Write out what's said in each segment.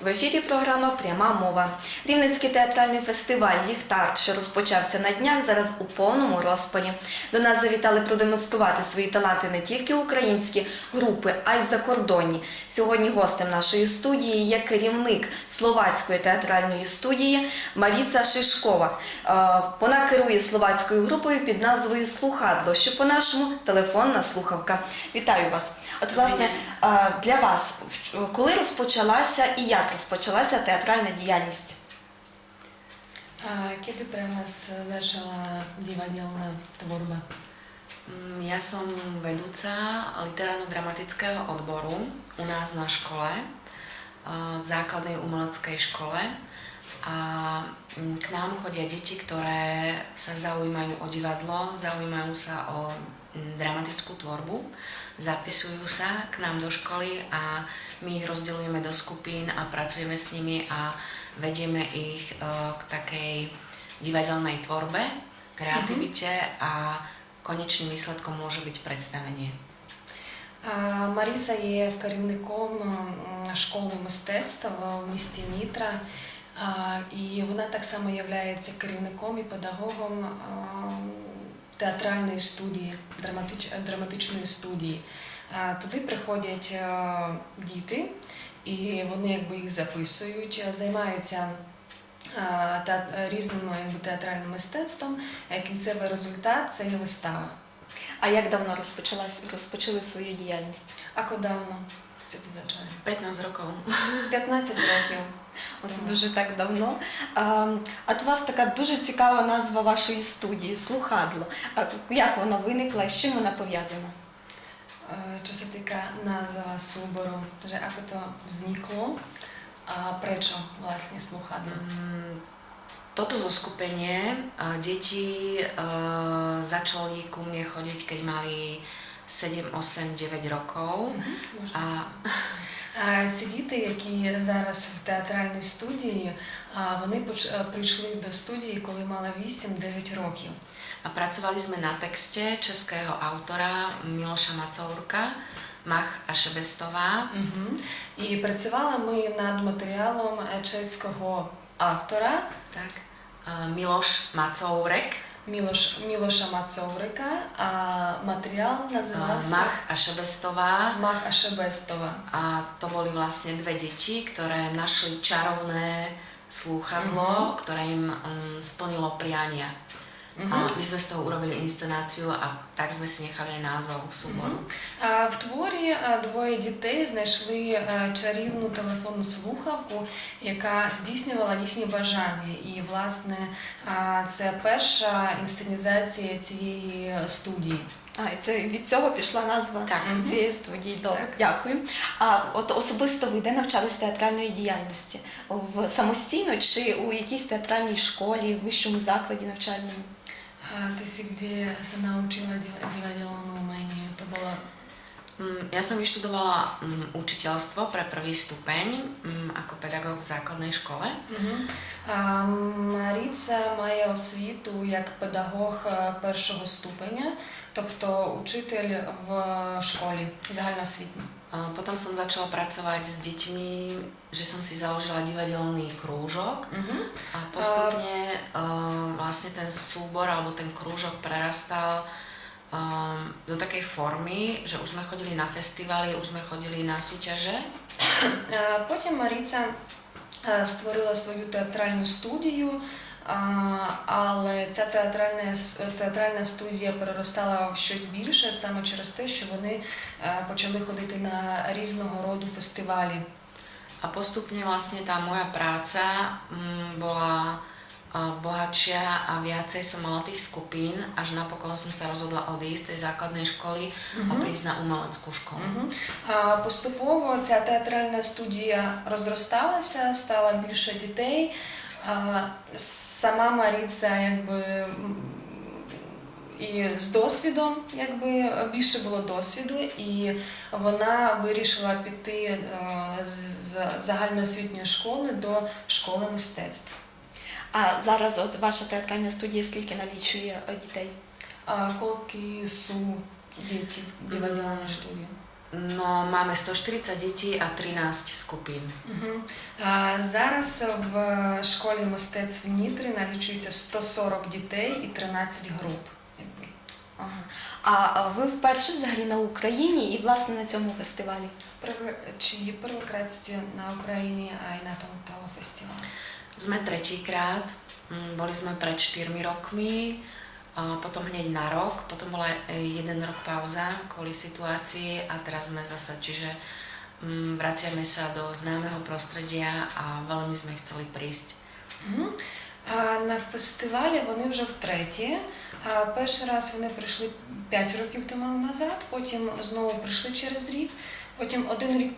В ефірі програма Пряма мова. Рівненський театральний фестиваль Ліхтар, що розпочався на днях, зараз у повному розпалі. До нас завітали продемонструвати свої таланти не тільки українські групи, а й закордонні. Сьогодні гостем нашої студії є керівник словацької театральної студії Маріца Шишкова. Е, Вона керує словацькою групою під назвою Слухадло, що по-нашому телефонна слухавка. Вітаю вас! От, власне, е, для вас, коли розпочалася і як розпочалася театральна діяльність? A kedy pre vás začala divadelná tvorba? Mm, Ja som vedúca literárno-dramatického odboru u nás na škole, eh, základnej umeleckej škole. A mm, k nám chodia deti, ktoré sa zaujímajú o divadlo, zaujímajú sa o mm, dramatickú tvorbu, zapisujú sa k nám do školy a my ich rozdeľujeme do skupín a pracujeme s nimi a vedieme ich eh, k takej divadelnej tvorbe, kreativite a konečným výsledkom môže byť predstavenie. А, Маріса є керівником м, школи мистецтв в місті Нітра. А, І вона так само є керівником і педагогом а, театральної студії, драматич- драматичної студії. Туди приходять діти, і вони якби їх записують, займаються а, та- різним якби, театральним мистецтвом. Кінцевий результат це є вистава. А як давно розпочалась, розпочали свою діяльність? Ste to 15 rokov. 15 років. Оце Так. дуже так давно. А, от у вас така дуже цікава назва вашої студії Слухадло. А як вона виникла і з чим вона пов'язана? Е, Čo sa týka názva súboru, že ako to vzniklo a prečo vlastne slúchadlo? Mm, Toto zoskupenie eh, deti eh, začali ku mne chodiť, keď mali 7, 8, 9 rokov. Можна? A А ці діти, які зараз в театральній студії, вони е, прийшли до студії, коли мали 8-9 років. sme na texte českého autora Miloša Macourka, Mach a Šebestová. Угу. І працювали ми над матеріалом е, чеського автора Tak, eh, Miloš, Miloša Macoureka a materiál nazýva. sa... Mach a Šebestová. Mach a Šebestová. A to boli vlastne dve deti, ktoré našli čarovné slúchadlo, mm-hmm. ktoré im um, splnilo priania. A my sme z toho urobili inscenáciu a tak sme si nechali aj názov súboru. А в творі двоє дітей знайшли чарівну телефонну слухавку, яка здійснювала їхні бажання. І, власне, це перша інсценізація цієї студії. А, і це від цього пішла назва Так. цієї студії. Добре, Так. дякую. А от особисто ви де навчались театральної діяльності? В самостійно чи у якійсь театральній школі, вищому закладі навчальному? А ти си де се научила дива- дивадельному умeniu? To bolo Mm, Ja som vyštudovala mm, učiteľstvo pre prvý stupeň mm, ako pedagóg v základnej škole. Мгм. А, Маріца має освіту як педагог е, першого ступеня, тобто учитель в школі загальноосвітній. Potom som začala pracovať s deťmi, že som si založila divadelný krúžok uh-huh. a postupne um, vlastne ten súbor alebo ten krúžok prerastal um, do takej formy, že už sme chodili na festivaly, už sme chodili na súťaže. Potom Marica e, stvorila svoju teatrálnu stúdiu, але ця театральна, театральна студія переростала в щось більше саме через те, що вони е, почали ходити на різного роду фестивалі. a postupne vlastne tá moja práca mm, bola uh, bohatšia a viacej som mala tých skupín, až napokon som sa rozhodla odísť z tej základnej školy a prísť na umeleckú školu. Мгм. А поступово ця театральна студія розросталася, стало більше дітей. А сама Маріця якби і з досвідом, якби більше було досвіду, і вона вирішила піти е, з загальноосвітньої школи до школи мистецтв. А зараз от ваша театральна студія скільки налічує е, дітей? А колки су дітей в дивадільній студії? No, máme 140 detí a 13 skupín. Мгм. А, Зараз в школі мистецтв Нітри налічується 140 дітей і 13 груп. Ага. А а ви вперше взагалі на Україні і власне на цьому фестивалі? Prvé, či je prvýkrát ste na Ukrajine aj na tomto festivale? Sme tretíkrát, boli sme pred 4 rokmi, potom hneď na rok, potom bola jeden rok pauza kvôli situácii a teraz sme zase, čiže mm, vraciame sa do známeho prostredia a veľmi sme chceli prísť. Мгм. А на фестивалі вони вже втретє. А перший раз вони прийшли 5 років тому назад, потім знову прийшли через рік. Потім один рік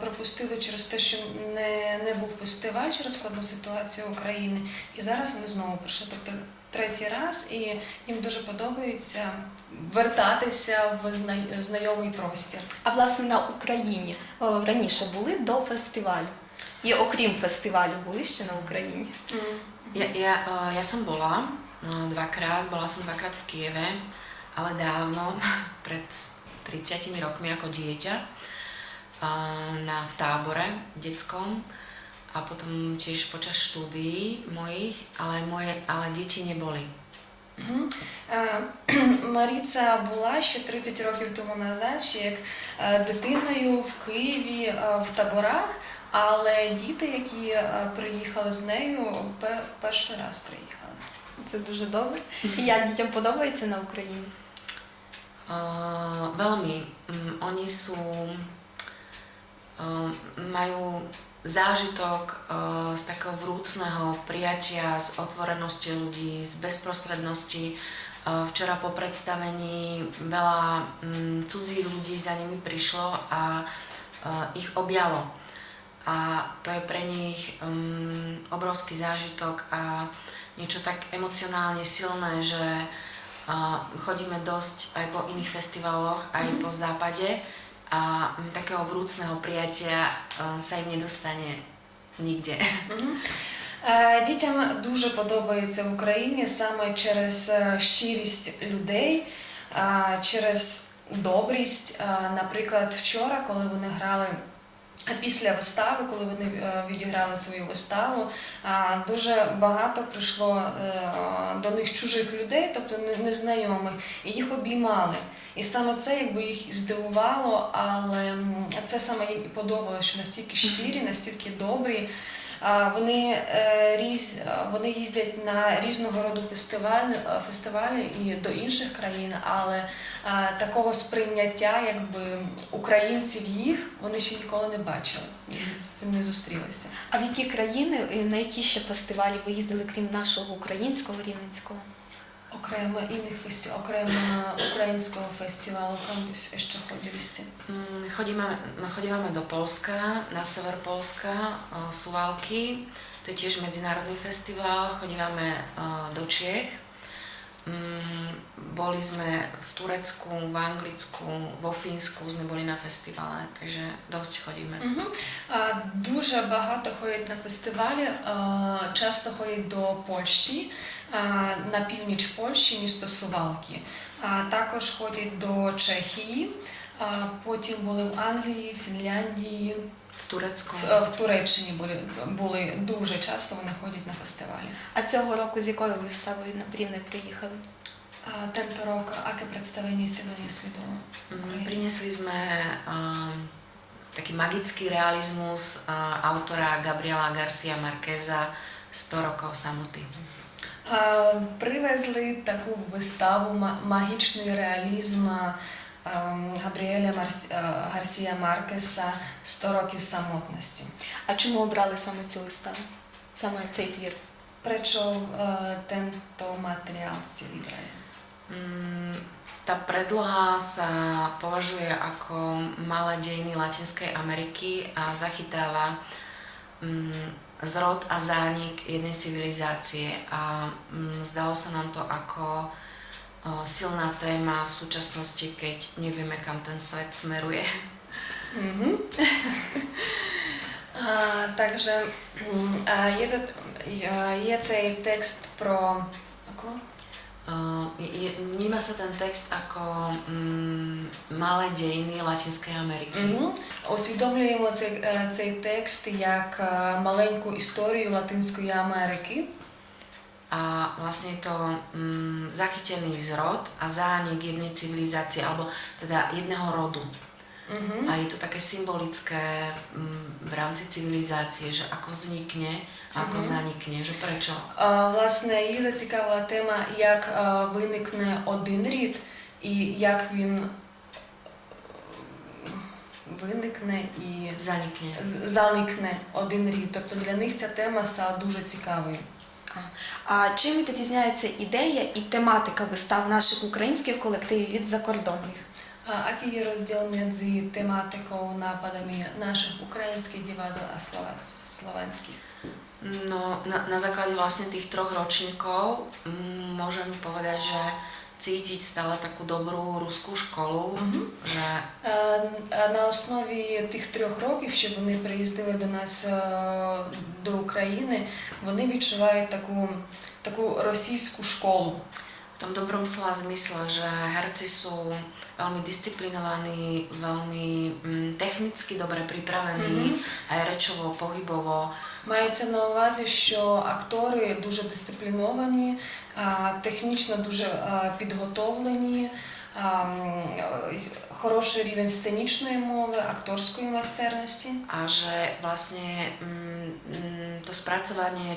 пропустили через те, що не, не був фестиваль через складну ситуацію України. І зараз вони знову прийшли. Тобто третій раз, і їм дуже подобається вертатися в знайомий простір. А власне на Україні о, раніше були до фестивалю. І окрім фестивалю були ще на Україні. Ja, ja, e, ja som bola no, dvakrát, bola som dvakrát v Kieve, ale dávno, pred 30 rokmi ako dieťa, na, v tábore detskom a potom tiež počas štúdií mojich, ale, moje, ale deti neboli. Мгм. Е, Маріця була ще 30 років тому назад, ще як е, дитиною в Києві е, в таборах, але діти, які приїхали з нею, пе- перший раз приїхали. Це дуже добре. І як дітям подобається на Україні? Uh, veľmi. Um, zážitok uh, z takého vrúcného prijatia, z otvorenosti ľudí, z bezprostrednosti. Uh, včera po predstavení veľa um, cudzích ľudí za nimi prišlo a uh, ich objalo. A to je pre nich um, obrovský zážitok a niečo tak emocionálne silné, že chodíme dosť aj po iných festivaloch, aj po západe a takého vrúcného prijatia sa im nedostane nikde. Дітям дуже подобається в Україні саме через е, щирість людей, через добрість. Наприклад, вчора, коли вони грали. А Після вистави, коли вони е, відіграли свою виставу, е, дуже багато прийшло е, до них чужих людей, тобто незнайомих, і їх обіймали. І саме це якби їх здивувало, але це саме їм і подобалося, що настільки щирі, настільки добрі. Вони, різ, вони їздять на різного роду фестивалі, фестивалі і до інших країн, але такого сприйняття якби українців їх вони ще ніколи не бачили, з цим не зустрілися. А в які країни, і на які ще фестивалі ви їздили, крім нашого українського рівненського? Окремо інших фестивалів, окремо українського фестивалу chodívame do Polska, na sever Polska, e, Suvalky, to je tiež medzinárodný festival, chodívame e, do Čiech. Mm, Boli sme v Turecku, v Anglicku, vo Fínsku sme boli na festivale, takže dosť chodíme. Мгм. А, Дуже багато ходять на фестивалі, а, часто ходять до Польщі, а, на північ Польщі, місто Сувалки. А Також ходять до Чехії, а потім були в Англії, Фінляндії, V Turecku. в, в Туреччині були, були дуже часто вони ходять на фестивалі. А цього року з якою виставою на Рівне приїхали? Тento doniesli do Mm, Ukrajiny? Priniesli sme um, taký magický realizmus uh, autora Gabriela Garcia Marqueza 100 rokov samoty. Привезли таку виставу магічний реалізм ем, Габріеля Марс- а, Гарсія Маркеса «100 років самотності. А чому обрали саме цю виставу? Саме цей твір? Prečo е, tento materiál ste vybrali? Mm, Tá predloha sa považuje ako malé dejiny Latinskej Ameriky a zachytáva mm, zrod a zánik jednej civilizácie a mm, zdalo sa nám to ako o, silná téma v súčasnosti, keď nevieme, kam ten svet smeruje. Мгм. А, Также м, а, є, тут- є- є цей текст про Ако? Uh, je je je, vníma sa ten text ako mm, malé dejiny Latinskej Ameriky. Угу. Усвідомлюємо цей, е, цей текст як е, маленьку історію Латинської Америки. A vlastne je to mm, zachytený zrod a zánik jednej civilizácie, alebo teda jedného rodu. Угу. A je to také symbolické mm, v rámci civilizácie, že ako vznikne a ako Mhm. zanikne, že prečo. А, Власне, її зацікавила тема, як е, виникне один рід і як він е, виникне і Zanikne. з- заникне один рід. Тобто для них ця тема стала дуже цікавою. А чим відрізняється ідея і тематика вистав наших українських колективів від закордонних? А який є розділ між тематикою нападами наших українських дівадел а словенських? No, na, na základe vlastne tých troch ročníkov mm, môžem povedať, že cítiť stále takú dobrú ruskú školu, Мгм. že Е, е, На основі тих трьох років, що вони приїздили до нас до України, вони відчувають таку, таку російську школу. V tom dobrom slova zmysle, že herci sú veľmi disciplinovaní, veľmi mm, technicky dobre pripravení, Мгм. aj rečovo, pohybovo. Мається на увазі, що актори дуже дисципліновані, а, технічно дуже а, підготовлені, а, е, хороший рівень сценічної мови, акторської майстерності. a že vlastne mm, mm, to spracovanie je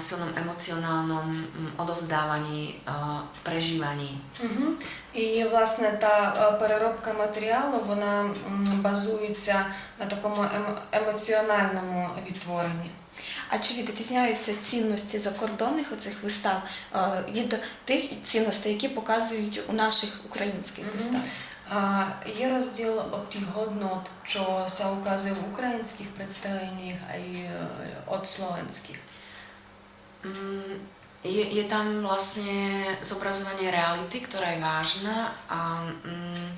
silnom emocionálnom mm, odovzdávaní, prežívaní. Угу. І власне та е, переробка матеріалу вона базується на такому ем- емоціональному відтворенні. А чи відрізняються цінності закордонних оцих вистав е, від тих цінностей, які показують у наших українських Мгм. виставах? Є розділ от тих годнот, що се указує в українських представленнях, а й е, от словенських. Mm, je, je tam vlastne zobrazovanie reality, ktorá je vážna a mm,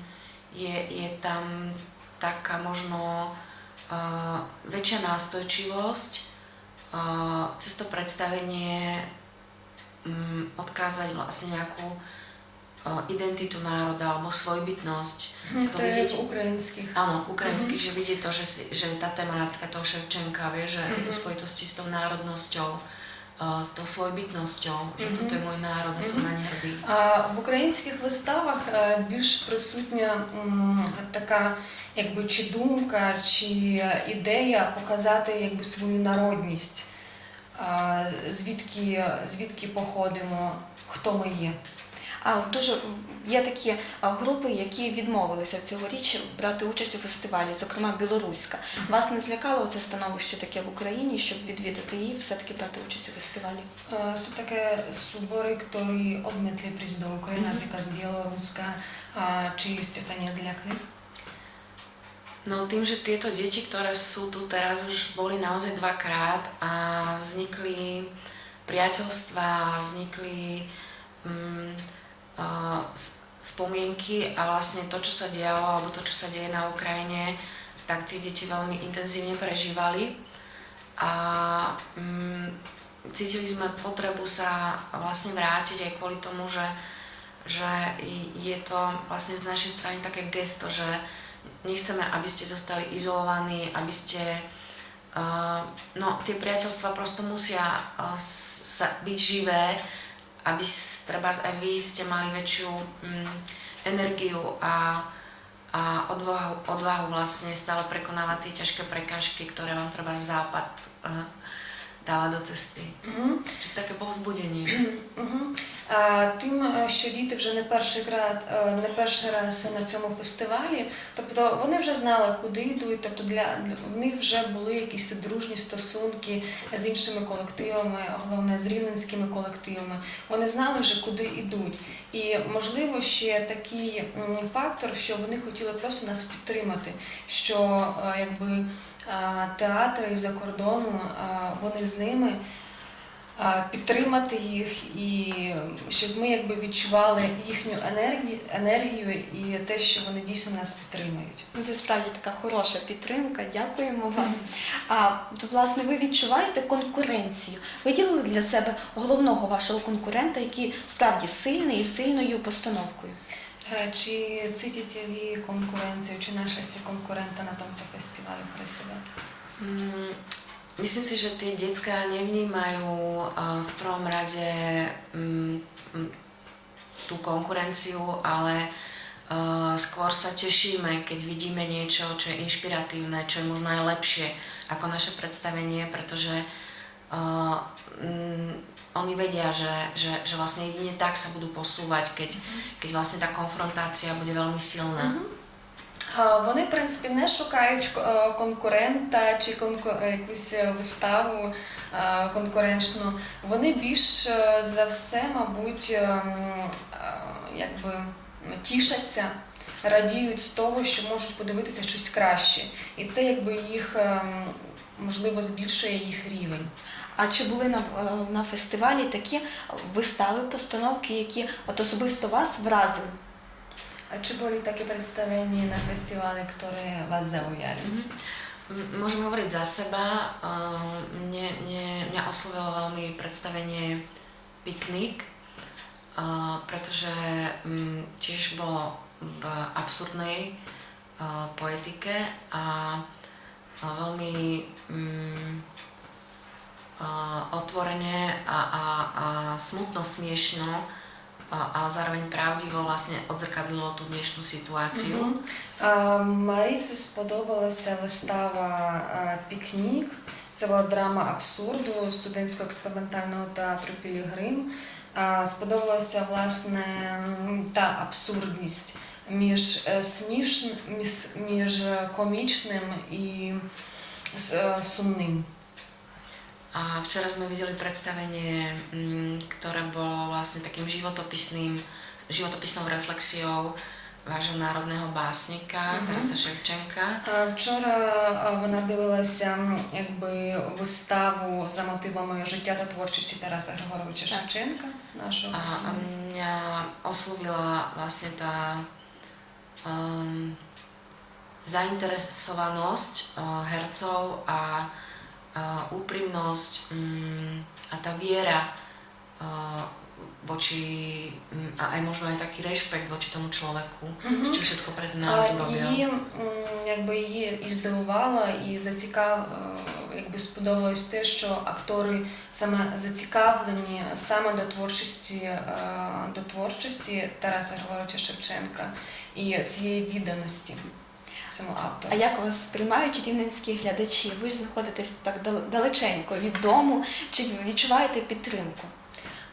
je, je tam taká možno uh, väčšia nástojčivosť uh, cez to predstavenie um, odkázať vlastne nejakú e, identitu národa alebo svojbytnosť. Hm, to, to je vidieť. Áno, ukrajinský, mm-hmm. že vidieť to, že, si, že tá téma napríklad toho Ševčenka, vie, že mm-hmm. je to mhm. spojitosti s tou národnosťou uh, s tou svojbytnosťou, že Mhm. toto je môj národ a som сам na гордий. А в українських виставах е, більш присутня м, така якби чи думка, чи ідея показати якби свою народність, а, звідки, звідки походимо, хто ми є. Дуже є такі е, групи, які відмовилися цьогоріч брати участь у фестивалі, зокрема білоруська. Вас не злякало це становище таке в Україні, щоб відвідати її, все-таки брати участь у фестивалі? Е, ktorí odmietli prísť do Ukrajiny, Mhm. napríklad z Bieloruska, a či ste sa nezľakli? No tým, že tieto deti, ktoré sú tu teraz, už boli naozaj dvakrát a vznikli priateľstvá, vznikli mm, uh, spomienky a vlastne to, čo sa dialo, alebo to, čo sa deje na Ukrajine, tak tie deti veľmi intenzívne prežívali. A mm, cítili sme potrebu sa vlastne vrátiť aj kvôli tomu, že, že je to vlastne z našej strany také gesto, že nechceme, aby ste zostali izolovaní, aby ste... Uh, no, tie priateľstva prosto musia uh, sa, byť živé, aby treba aj vy ste mali väčšiu mm, energiu a, a odvahu, odvahu vlastne stále prekonávať tie ťažké prekážky, ktoré vám treba západ uh, dáva do cesty. Угу. Také povzbudenie. Угу. А, тим, що діти вже не перший раз, не перший раз на цьому фестивалі, тобто вони вже знали, куди йдуть, тобто для, для в них вже були якісь дружні стосунки з іншими колективами, головне з рівненськими колективами. Вони знали вже, куди йдуть. І можливо ще такий фактор, що вони хотіли просто нас підтримати, що якби театри із-за кордону, вони з ними. підтримати їх і щоб ми якби відчували їхню енергію, і те, що вони дійсно нас підтримують. Це справді така хороша підтримка. Дякуємо вам. А то, власне, ви відчуваєте конкуренцію? Виділили для себе головного вашого конкурента, який справді сильний і сильною постановкою? Či cítite vy konkurenciu, či našli ste konkurenta na tomto festivale pre seba? Mm, myslím si, že tie detská nevnímajú v prvom rade mm, mm tú konkurenciu, ale uh, skôr sa tešíme, keď vidíme niečo, čo je inšpiratívne, čo je možno aj lepšie ako naše predstavenie, pretože uh, oni vedia, že, že, že vlastne jedine tak sa budú posúvať, keď, keď vlastne tá konfrontácia bude veľmi silná. Вони, в принципі, не шукають конкурента чи якусь виставу конкурентну. Вони більш за все, мабуть, якби тішаться, радіють з того, що можуть подивитися щось краще. І це якби їх можливо збільшує їх рівень. А чи були на, е, на фестивалі такі вистави, постановки, які от особисто вас вразили? А чи були такі представлення на фестивалі, які вас заujali? Mhm. M- Môžem hovoriť za seba. Uh, Mne, mne, mňa oslovilo veľmi predstavenie Piknik, uh, pretože um, tiež bolo v absurdnej uh, poetike a uh, veľmi um, uh, otvorene a, a, a smutno smiešno, uh, ale zároveň pravdivo vlastne odzrkadlilo tú dnešnú situáciu. Мгм. А, Маріці сподобалася вистава Пікнік. Це була драма абсурду студентського експериментального театру Пілігрим. Сподобалася власне та абсурдність між е, смішн, між, комічним і сумним. A včera sme videli predstavenie, mm, ktoré bolo vlastne takým životopisným, životopisnou reflexiou vášho národného básnika Мгм. Tarasa Ševčenka. А, Вчора а, вона дивилася м, якби виставу за мотивами життя та творчості Тараса Григоровича Так. Шевченка, нашого A, a письменника. mňa oslovila vlastne tá um, zainteresovanosť uh, hercov a, a úprimnosť um, a tá viera voči, um, a aj možno aj taký rešpekt voči tomu človeku, Мгм. що všetko pre ten А, urobil. Її якби її і здивувало, і зацікав, якби сподобалось те, що актори саме зацікавлені саме до творчості, до творчості Тараса Григоровича Шевченка і цієї відданості цьому А як вас сприймають рівненські глядачі? Ви ж знаходитесь так дал- далеченько від дому. Чи відчуваєте підтримку?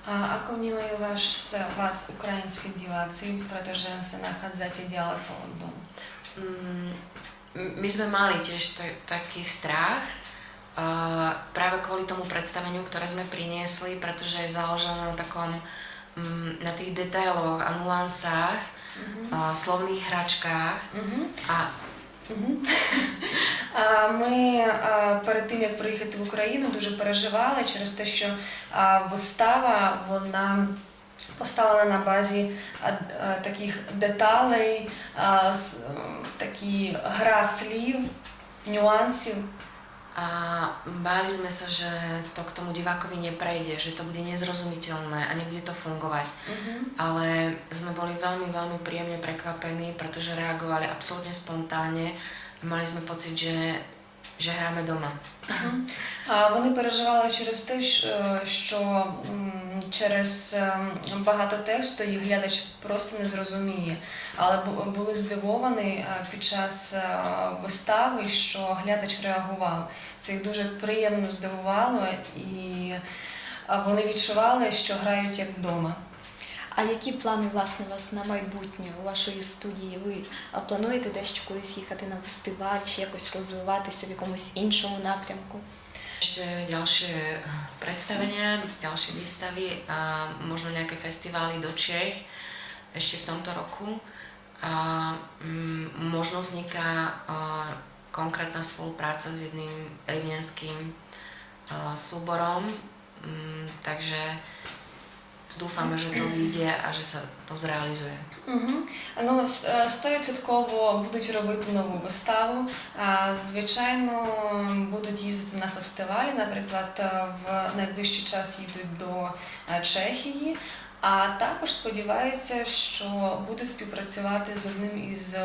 A ako vnímajú vás, vás ukrajinské diváci, pretože sa nachádzate ďaleko od domu? Mm, My sme mali tiež ta- taký strach uh, práve kvôli tomu predstaveniu, ktoré sme priniesli, pretože je založené na takom mm, na tých detailoch a nuansách, Mhm. uh, slovných hračkách Мгм. a Мгм. А, Ми перед тим як приїхати в Україну дуже переживали через те, що вистава вона поставлена на базі таких деталей, такі гра слів, нюансів. A báli sme sa, že to k tomu divákovi neprejde, že to bude nezrozumiteľné a nebude to fungovať. Ale sme boli veľmi, veľmi príjemne prekvapení, pretože reagovali absolútne spontánne. Mali sme pocit, že, hráme doma. Мгм. А, Вони переживали через те, що- що через ем, багато тексту їх глядач просто не зрозуміє. Але були здивовані під час вистави, що глядач реагував. Це їх дуже приємно здивувало, і вони відчували, що грають як вдома. А які плани власне у вас на майбутнє у вашої студії? Ви а, плануєте дещо кудись їхати на фестиваль чи якось розвиватися в якомусь іншому напрямку? Ešte ďalšie predstavenia, ďalšie výstavy a možno nejaké festivály do Čech ešte v tomto roku. A mm, možno vzniká a, konkrétna spolupráca s jedným rivnenským a, súborom, Mm, takže dúfame, že to vyjde a že sa to zrealizuje. Угу. Ну, стовідсотково будуть робити нову виставу. А, Звичайно, будуть їздити на фестивалі. Наприклад, в найближчий час їдуть до Чехії. А також сподіваються, що буде співпрацювати з одним із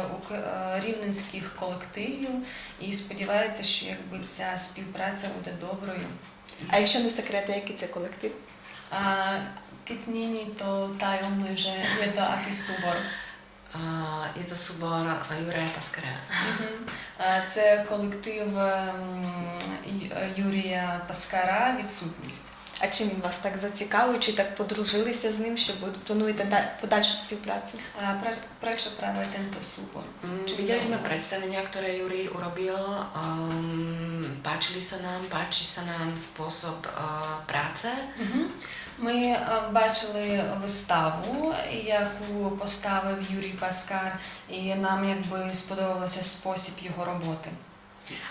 рівненських колективів, і сподівається, що якби ця співпраця буде доброю. А якщо не секрет, який це колектив? А není то tajomné, že je to aký súbor. A je to súbor Juraja Paskara. А, Це колектив ем, Ю- Юрія Паскара Відсутність. А чим він вас так зацікавив? Чи так подружилися з ним, що ви плануєте да- подальшу співпрацю? Prečo práve tento súbor? Videli sme predstavenia, ktoré Juri urobil. Um, páčili sa nám, páči sa nám spôsob uh, práce. Ми бачили виставу, яку поставив Юрій Паскар, і нам якби сподобався спосіб його роботи.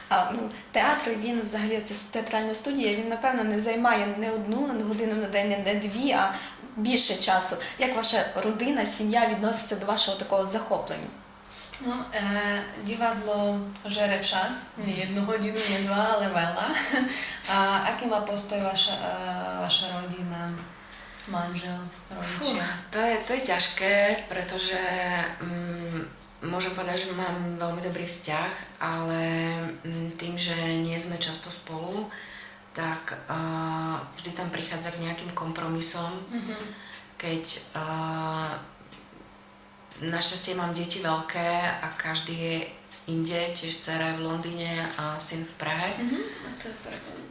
А ну, театр він взагалі ця театральна студія, він напевно не займає не одну годину на день, не дві, а більше часу. Як ваша родина, сім'я відноситься до вашого такого захоплення? Ну, е, дівадло жере час, не одну годину, не два, але вела. А, який má ваша, е, ваша родина, манžel, Fú, rodičia? to, je, to je ťažké, pretože môžem povedať, že mám veľmi dobrý vzťah, ale um, tým, že nie sme často spolu, tak uh, vždy tam prichádza k nejakým kompromisom, Мгм. keď uh, našťastie mám deti veľké a každý je inde, tiež dcera je v Londýne a syn v Prahe. Мгм. Це перекладно.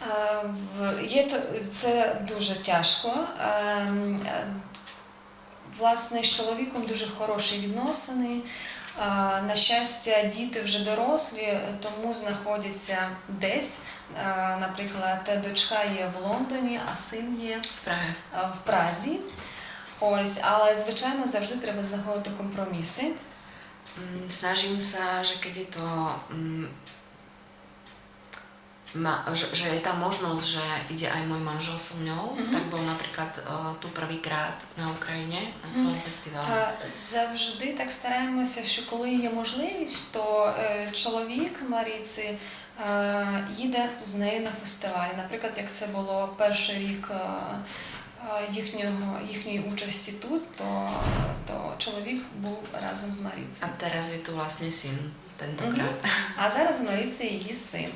А, в- Є то- це дуже тяжко. Власне, з чоловіком дуже хороші відносини. На щастя, діти вже дорослі, тому знаходяться десь. Наприклад, дочка є в Лондоні, а син є в Празі. Ось, але звичайно завжди треба знаходити компроміси. Snažím sa, že keď je to... Ma, že, že je tam možnosť, že ide aj môj manžel so mňou, Mhm. tak bol napríklad uh, tu prvýkrát na Ukrajine na celom Mhm. festivale. А, Завжди так стараємося, що коли є можливість, то е, чоловік Маріці е, їде з нею на фестивалі. Наприклад, як це було перший рік е, їхнього, їхньої участі тут, то, то чоловік був разом з A Маріцею. teraz je tu vlastne syn tentokrát. А зараз Маріці її син.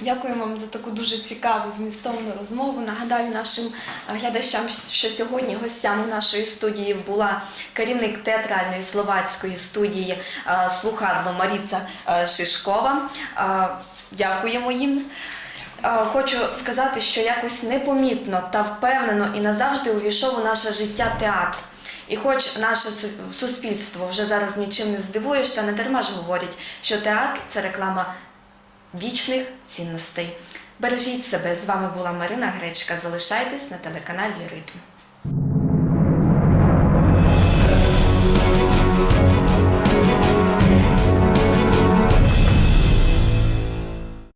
Дякую вам за таку дуже цікаву змістовну розмову. Нагадаю нашим глядачам, що сьогодні гостями нашої студії була керівник театральної словацької студії е, Слухадло Маріца е, Шишкова. Е, Дякуємо їм. Хочу сказати, що якось непомітно та впевнено і назавжди увійшов у наше життя театр. І хоч наше суспільство вже зараз нічим не здивуєш, та не дарма ж говорять, що театр це реклама вічних цінностей. Бережіть себе. З вами була Марина Гречка. Залишайтесь на телеканалі Ритм.